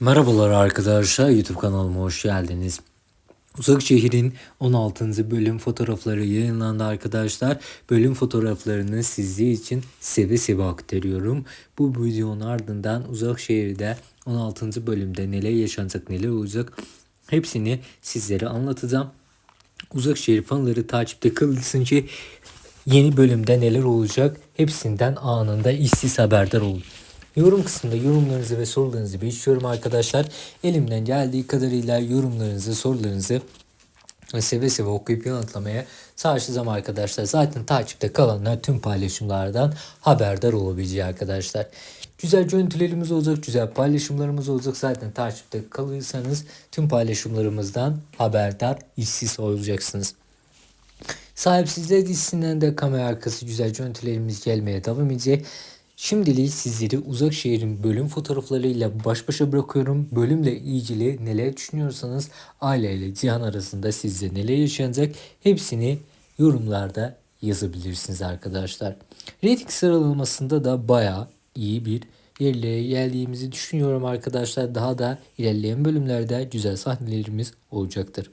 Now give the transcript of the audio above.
Merhabalar arkadaşlar YouTube kanalıma hoş geldiniz. Uzak Şehir'in 16. bölüm fotoğrafları yayınlandı arkadaşlar. Bölüm fotoğraflarını sizler için seve seve aktarıyorum. Bu videonun ardından Uzak Şehir'de 16. bölümde neler yaşanacak neler olacak hepsini sizlere anlatacağım. Uzak Şehir fanları takipte kılsın ki yeni bölümde neler olacak hepsinden anında işsiz haberdar olun. Yorum kısmında yorumlarınızı ve sorularınızı bekliyorum arkadaşlar. Elimden geldiği kadarıyla yorumlarınızı, sorularınızı seve seve okuyup yanıtlamaya çalışacağım arkadaşlar. Zaten takipte kalanlar tüm paylaşımlardan haberdar olabileceği arkadaşlar. Güzel görüntülerimiz olacak, güzel paylaşımlarımız olacak. Zaten takipte kalırsanız tüm paylaşımlarımızdan haberdar, işsiz olacaksınız. Sahipsizler dizisinden de kamera arkası güzel görüntülerimiz gelmeye devam edecek. Şimdilik sizleri Uzak Şehir'in bölüm fotoğraflarıyla baş başa bırakıyorum. Bölümle ilgili neler düşünüyorsanız aileyle Cihan arasında sizde neler yaşanacak hepsini yorumlarda yazabilirsiniz arkadaşlar. Rating sıralamasında da baya iyi bir yerlere geldiğimizi düşünüyorum arkadaşlar. Daha da ilerleyen bölümlerde güzel sahnelerimiz olacaktır.